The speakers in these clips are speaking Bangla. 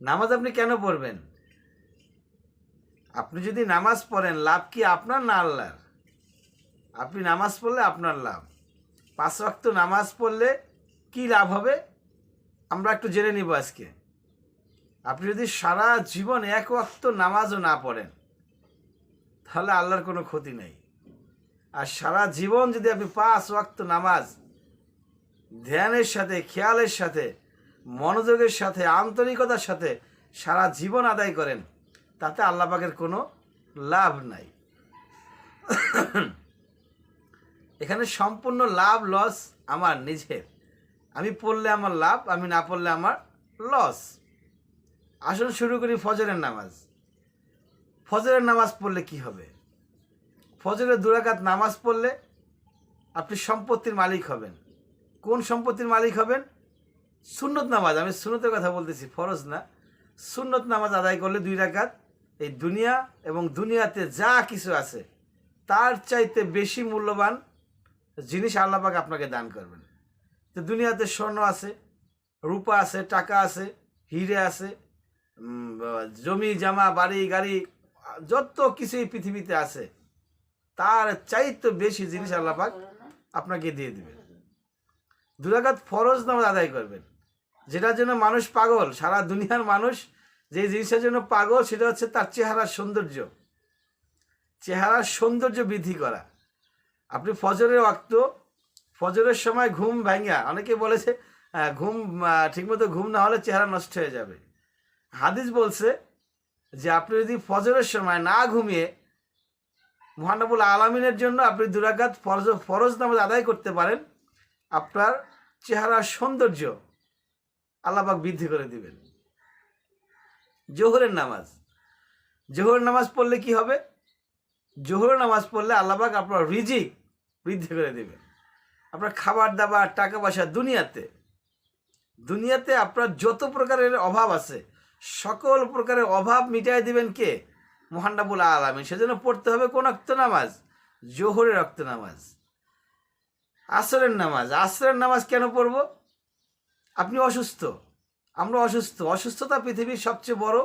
নামাজ। আপনি কেন পড়বেন? আপনি যদি নামাজ পড়েন, লাভ কি আপনার না আল্লাহর? আপনি নামাজ পড়লে আপনার লাভ। পাঁচ ওয়াক্ত নামাজ পড়লে কি লাভ হবে? আমরা একটু জেনে নিব আজকে। আপনি যদি সারা জীবন এক ওয়াক্ত নামাজও না পড়েন, তাহলে আল্লাহর কোনো ক্ষতি নেই। আর সারা জীবন যদি আপনি পাঁচ ওয়াক্ত নামাজ ধ্যানের সাথে, খেয়ালের সাথে মনোযোগের সাথে, আন্তরিকতার সাথে সারা জীবন আদায় করেন, তাতে আল্লাহ পাকের কোনো লাভ নাই। এখানে সম্পূর্ণ লাভ, লস আমার নিজের আমি পড়লে আমার লাভ, আমি না পড়লে আমার লস। আসুন শুরু করি ফজরের নামাজ। ফজরের নামাজ পড়লে কি হবে? ফজরের দুরাকাত নামাজ পড়লে আপনি সম্পত্তির মালিক হবেন। কোন সম্পত্তির মালিক হবেন? সুন্নত নামাজ, আমি সুন্নতের কথা বলতেছি, ফরজ না। সুন্নত নামাজ আদায় করলে দুই রাকাত, এই দুনিয়া এবং দুনিয়াতে যা কিছু আছে, তার চাইতে বেশি মূল্যবান জিনিস আল্লাপাক আপনাকে দান করবেন। তো দুনিয়াতে স্বর্ণ আছে, রূপা আছে, টাকা আছে, হিরে আছে জমি, জামা, বাড়ি, গাড়ি, যত কিছুই পৃথিবীতে আছে, তার চাইতে বেশি জিনিস আল্লাপাক আপনাকে দিয়ে দিবেন। দুরাকাত ফরজ নামাজ আদায় করবেন। যেটার জন্য মানুষ পাগল, সারা দুনিয়ার মানুষ যে জিনিসের জন্য পাগল, সেটা হচ্ছে তার চেহারার সৌন্দর্য। চেহারার সৌন্দর্য বৃদ্ধি করা। আপনি ফজরের ওয়াক্ত, ফজরের সময় ঘুম ভাঙা অনেকে বলেছে ঘুম ঠিকমতো ঘুম না হলে চেহারা নষ্ট হয়ে যাবে। হাদিস বলছে যে আপনি যদি ফজরের সময় না ঘুমিয়ে মহানবুল আলমিনের জন্য আপনি দুরাঘাত ফরজ ফরজ নামাজ আদায় করতে পারেন, আপনার চেহারার সৌন্দর্য আল্লাপাক বৃদ্ধি করে দিবেন। জোহরের নামাজ। জোহরের নামাজ পড়লে কি হবে? জোহরের নামাজ পড়লে আল্লাপাক আপনার রিজিক বৃদ্ধি করে দেবেন। আপনার খাবার দাবার টাকা পয়সা দুনিয়াতে দুনিয়াতে আপনার যত প্রকারের অভাব আছে, সকল প্রকারের অভাব মিটাই দিবেন কে? মোহান্নাবুল আলমী সেজন্য পড়তে হবে কোন রক্ত নামাজ? জোহরের রক্ত নামাজ। আসরের নামাজ। আসরের নামাজ কেন পড়ব? আপনি অসুস্থ। আমরা অসুস্থ। অসুস্থতা পৃথিবীর সবচেয়ে বড়,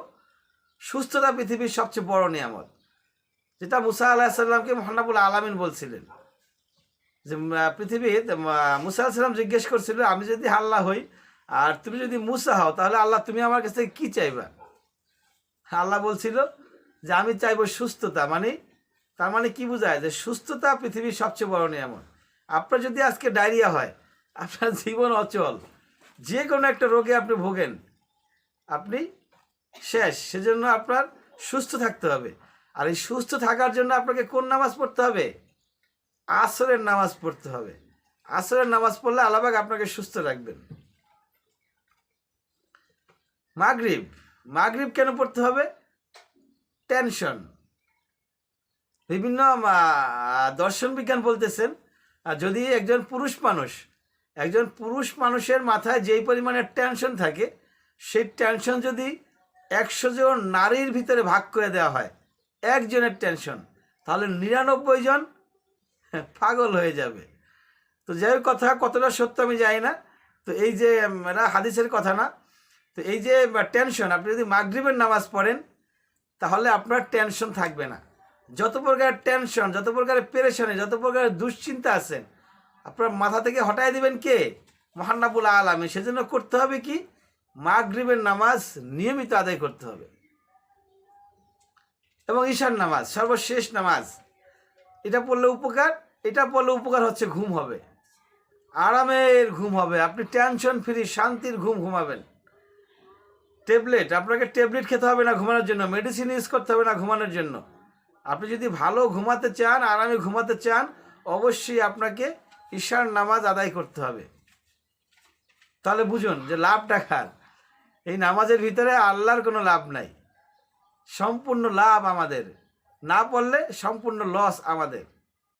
সুস্থতা পৃথিবীর সবচেয়ে বড় নিয়ামত। যেটা মুসা আলাহিসাল্লামকে মহানাবুল আলামিন বলছিলেন। যে পৃথিবীতে মুসা আলাহিসাল্লাম জিজ্ঞেস করছিল, আমি যদি আল্লাহ হই আর তুমি যদি মুসা হও, তাহলে আল্লাহ তুমি আমার কাছ থেকে কী চাইবা? আল্লাহ বলছিল যে, আমি চাইব সুস্থতা। মানে তার মানে কি বোঝায়? যে, সুস্থতা পৃথিবীর সবচেয়ে বড় নিয়ামত। আপনার যদি আজকে ডায়রিয়া হয়, আপনার জীবন অচল। যে কোনো একটা রোগে আপনি ভোগেন, আপনি শেষ। সেজন্য আপনার সুস্থ থাকতে হবে। আর এই সুস্থ থাকার জন্য আপনাকে কোন নামাজ পড়তে হবে? আসরের নামাজ পড়তে হবে। আসরের নামাজ পড়লে আলাবাগ আপনাকে সুস্থ রাখবেন। মাগরিব। মাগরিব কেন পড়তে হবে? টেনশন। বিভিন্ন দর্শন বিজ্ঞান বলতেছেন যদি একজন পুরুষ মানুষ একজন পুরুষ মানুষের মাথায় যেই পরিমাণে টেনশন থাকে, সেই টেনশন যদি একশো জন নারীর ভিতরে ভাগ করে দেওয়া হয়, একজনের টেনশন তাহলে নিরানব্বই জন পাগল হয়ে যাবে। তো যাই কথা কতটা সত্য আমি জানি না। তো এই যে হাদিসের কথা না, তো এই যে টেনশন আপনি যদি মাগরিবের নামাজ পড়েন, তাহলে আপনার টেনশন থাকবে না। যত প্রকারের টেনশন যত প্রকারের পেরেশানি, যত প্রকারের দুশ্চিন্তা আছে আপনার মাথা থেকে হটাই দিবেন কে? মহান্নাবুল আলমী সেজন্য করতে হবে কি? মাগরিবের নামাজ নিয়মিত আদায় করতে হবে। এবং ঈশান নামাজ, সর্বশেষ নামাজ। এটা পড়লে উপকার, এটা পড়লে উপকার হচ্ছে ঘুম হবে। আরামের ঘুম হবে। আপনি টেনশন ফ্রি শান্তির ঘুম ঘুমাবেন। ট্যাবলেট আপনাকে ট্যাবলেট খেতে হবে না ঘুমানোর জন্য। মেডিসিন ইউজ করতে হবে না ঘুমানোর জন্য। আপনি যদি ভালো ঘুমাতে চান, আরামে ঘুমাতে চান, অবশ্যই আপনাকে ঈশার নামাজ আদায় করতে হবে। তাহলে বুঝুন যে লাভটা কার? এই নামাজের ভিতরে আল্লাহর কোনো লাভ নাই। সম্পূর্ণ লাভ আমাদের। না পড়লে সম্পূর্ণ লস আমাদের।